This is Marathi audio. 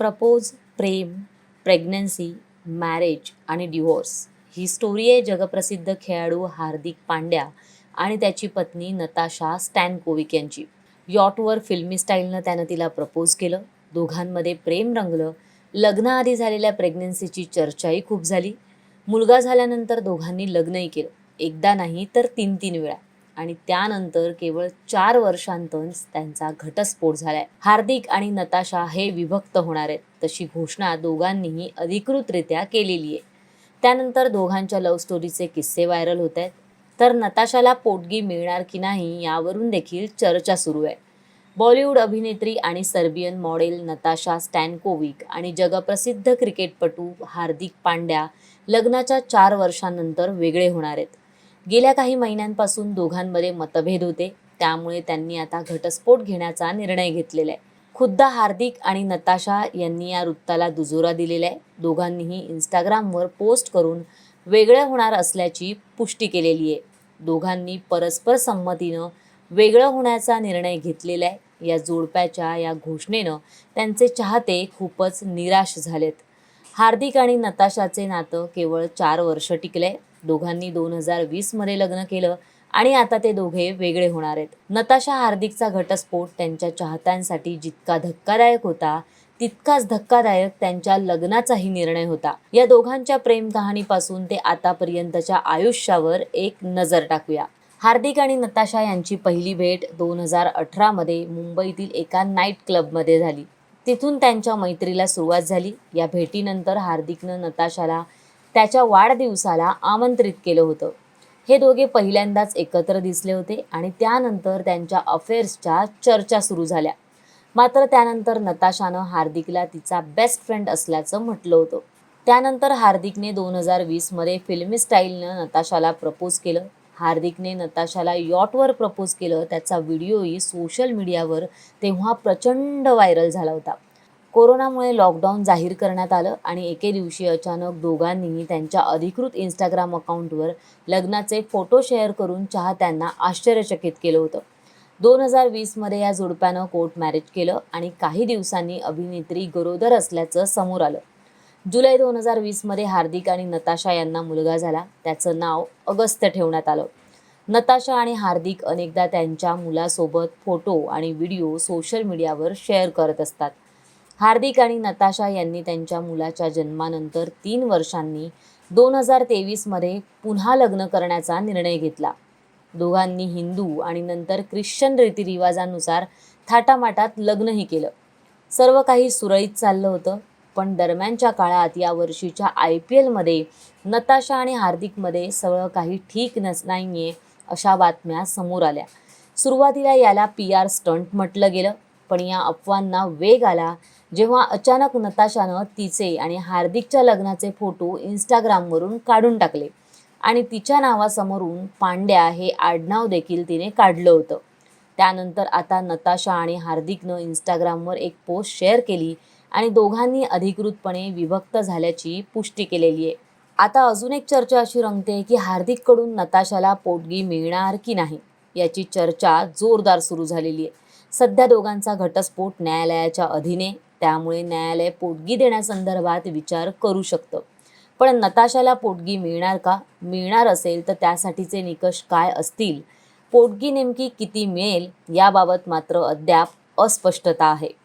प्रपोज प्रेम प्रेग्नन्सी मॅरेज आणि डिवोर्स ही स्टोरी आहे जगप्रसिद्ध खेळाडू हार्दिक पांड्या आणि त्याची पत्नी नताशा स्टॅनकोविक यांची. यॉटवर फिल्मी स्टाईलनं त्यानं तिला प्रपोज केलं. दोघांमध्ये प्रेम रंगलं. लग्नाआधी झालेल्या प्रेग्नन्सीची चर्चाही खूप झाली. मुलगा झाल्यानंतर दोघांनी लग्नही केलं. एकदा नाही तर तीन तीन वेळा. आणि त्यानंतर केवळ चार वर्षांतच त्यांचा घटस्फोट झालाय. हार्दिक आणि नताशा हे विभक्त होणार आहेत तशी घोषणा दोघांनीही अधिकृतरित्या केलेली आहे त्यानंतर दोघांच्या लव्ह स्टोरीचे किस्से व्हायरल होत आहेत. तर नताशाला पोटगी मिळणार की नाही यावरून देखील चर्चा सुरू आहे. बॉलिवूड अभिनेत्री आणि सर्बियन मॉडेल नताशा स्टॅनकोविक आणि जगप्रसिद्ध क्रिकेटपटू हार्दिक पांड्या लग्नाच्या चार वर्षांनंतर वेगळे होणार आहेत. गेल्या काही महिन्यांपासून दोघांमध्ये मतभेद होते. त्यामुळे त्यांनी आता घटस्फोट घेण्याचा निर्णय घेतलेला आहे. खुद्द हार्दिक आणि नताशा यांनी या वृत्ताला दुजोरा दिलेला आहे. दोघांनीही इंस्टाग्रामवर पोस्ट करून वेगळं होणार असल्याची पुष्टी केलेली आहे. दोघांनी परस्पर संमतीनं वेगळं होण्याचा निर्णय घेतलेला आहे. या जोडप्याच्या या घोषणेनं त्यांचे चाहते खूपच निराश झालेत. हार्दिक आणि नताशाचे नातं केवळ चार वर्ष टिकलंय. दोघांनी दोन हजार वीसमध्ये लग्न केलं आणि आता ते दोघे वेगळे होणार आहेत. नताशा हार्दिकचा घटस्फोट त्यांच्या चाहत्यांसाठी जितका धक्कादायक होता तितकाच धक्कादायक त्यांच्या लग्नाचाही निर्णय होता. या दोघांच्या प्रेम कहाणीपासून ते आतापर्यंतच्या आयुष्यावर एक नजर टाकूया. हार्दिक आणि नताशा यांची पहिली भेट दोन हजार अठरामध्ये मुंबईतील एका नाईट क्लबमध्ये झाली. तिथून त्यांच्या मैत्रीला सुरुवात झाली. या भेटीनंतर हार्दिकनं नताशाला त्याच्या वाढदिवसाला आमंत्रित केलं होतं. हे दोघे पहिल्यांदाच एकत्र दिसले होते आणि त्यानंतर त्यांच्या अफेअर्सच्या चर्चा सुरू झाल्या. मात्र त्यानंतर नताशानं हार्दिकला तिचा बेस्ट फ्रेंड असल्याचं म्हटलं होतं. त्यानंतर हार्दिकने दोन हजार वीसमध्ये फिल्मी स्टाईलनं नताशाला प्रपोज केलं. हार्दिकने नताशाला यॉटवर प्रपोज केलं. त्याचा व्हिडिओही सोशल मीडियावर तेव्हा प्रचंड व्हायरल झाला होता. कोरोनामुळे लॉकडाऊन जाहीर करण्यात आलं आणि एके दिवशी अचानक दोघांनीही त्यांच्या अधिकृत इंस्टाग्राम अकाउंटवर लग्नाचे फोटो शेअर करून चाहत्यांना आश्चर्यचकित केलं होतं. दोन हजार वीसमध्ये या जोडप्यानं कोर्ट मॅरेज केलं आणि काही दिवसांनी अभिनेत्री गरोदर असल्याचं समोर आलं. जुलै दोन हजार वीसमध्ये हार्दिक आणि नताशा यांना मुलगा झाला. त्याचं नाव अगस्त्य ठेवण्यात आलं. नताशा आणि हार्दिक अनेकदा त्यांच्या मुलासोबत फोटो आणि व्हिडिओ सोशल मीडियावर शेअर करत असतात. हार्दिक आणि नताशा यांनी त्यांच्या मुलाच्या जन्मानंतर तीन वर्षांनी दोन हजार तेवीसमध्ये पुन्हा लग्न करण्याचा निर्णय घेतला. दोघांनी हिंदू आणि नंतर ख्रिश्चन रीतिरिवाजानुसार थाटामाटात लग्नही केलं. सर्व काही सुरळीत चाललं होतं पण दरम्यानच्या काळात या वर्षीच्या आय पी एलमध्ये नताशा आणि हार्दिकमध्ये सगळं काही ठीक नस नाही आहे अशा बातम्या समोर आल्या. सुरुवातीला याला पी आर स्टंट म्हटलं गेलं पण या अफवांना वेग आला जेव्हा अचानक नताशानं तिचे आणि हार्दिकच्या लग्नाचे फोटो इंस्टाग्रामवरून काढून टाकले आणि तिच्या नावासमोरून पांड्या हे आडनाव देखील तिने काढलं होतं. त्यानंतर आता नताशा आणि हार्दिकनं इंस्टाग्रामवर एक पोस्ट शेअर केली आणि दोघांनी अधिकृतपणे विभक्त झाल्याची पुष्टी केलेली आहे. आता अजून एक चर्चा अशी रंगते की हार्दिककडून नताशाला पोटगी मिळणार की नाही याची चर्चा जोरदार सुरू झालेली आहे. सध्या दोघांचा घटस्फोट न्यायालयाच्या अधीने त्यामुळे न्यायालय पोटगी देण्यासंदर्भात विचार करू शकतं. पण नताशाला पोटगी मिळणार का? मिळणार असेल तर त्यासाठीचे निकष काय असतील? पोटगी नेमकी किती मिळेल? याबाबत मात्र अद्याप अस्पष्टता आहे.